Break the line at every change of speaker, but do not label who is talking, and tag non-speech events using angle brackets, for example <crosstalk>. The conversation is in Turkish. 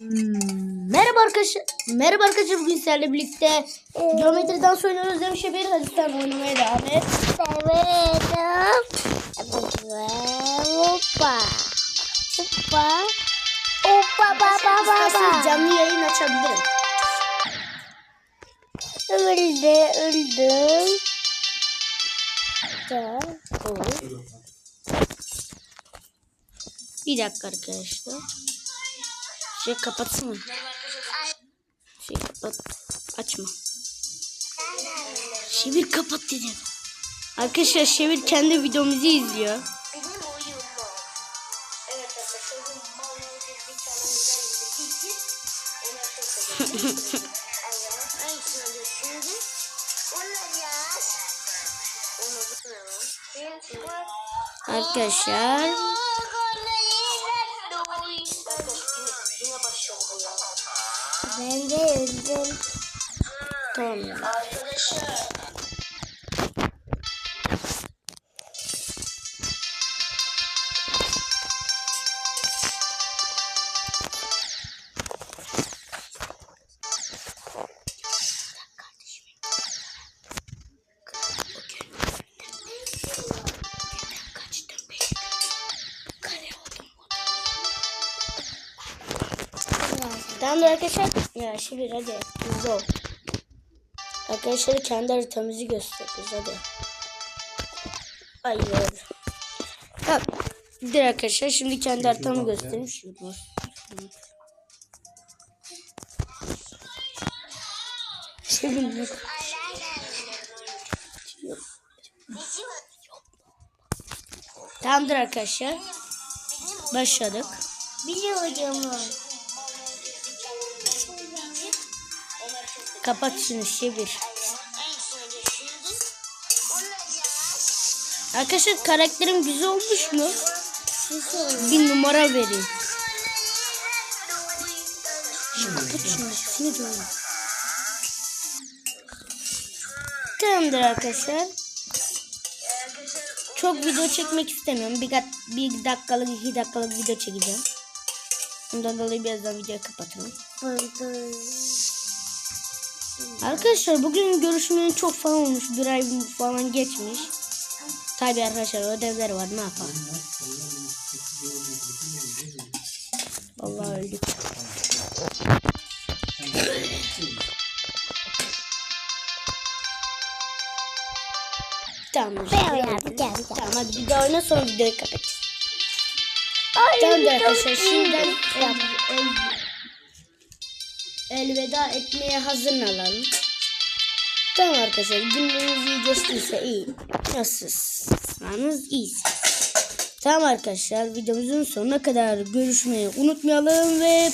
Merhaba arkadaşlar. Merhaba arkadaşlar bugün sizlerle birlikte geometri dans oynuyoruz demiş bir hadi sen oynamaya devam et.
Severim. Hoppa. Hoppa. Hoppa baba baba.
canlı yayın açabilirim.
Öldü öldüm.
Bir dakika arkadaşlar. Şey kapatsana. Şey kapat. Açma. Şevir kapat dedim. Arkadaşlar Şevir kendi videomuzu izliyor. <laughs>
Arkadaşlar Ben de öldüm.
Tamam ya. Tamam arkadaşlar. Ya Şevir hadi. Hızlı ol. Arkadaşlar kendi haritamızı gösteriyoruz hadi. Hayır. Tamam. Dur arkadaşlar şimdi kendi haritamı göstereyim. Şurada. Şimdi Tamamdır arkadaşlar. Başladık.
Biliyorum.
Kapat şunu çevir. Arkadaşlar karakterim güzel olmuş mu? Bir numara vereyim. Şu kapat şunu. Seni diyorum. Tamamdır arkadaşlar. Çok video çekmek istemiyorum. Bir, bir dakikalık, iki dakikalık video çekeceğim. Ondan dolayı birazdan videoyu kapatalım. Arkadaşlar bugün görüşmenin çok falan olmuş. Bir ay falan geçmiş. Tabi arkadaşlar ödevler var ne yapalım. Vallahi öldük. Tamam.
Ben oynadım.
Tamam hadi bir daha oyna sonra videoyu kapatacağız. Tamam arkadaşlar şimdiden elveda etmeye hazırlanalım. Tamam arkadaşlar günleriniz iyi geçtiyse iyi. Nasılsınız iyisiniz. Tamam arkadaşlar videomuzun sonuna kadar görüşmeyi unutmayalım ve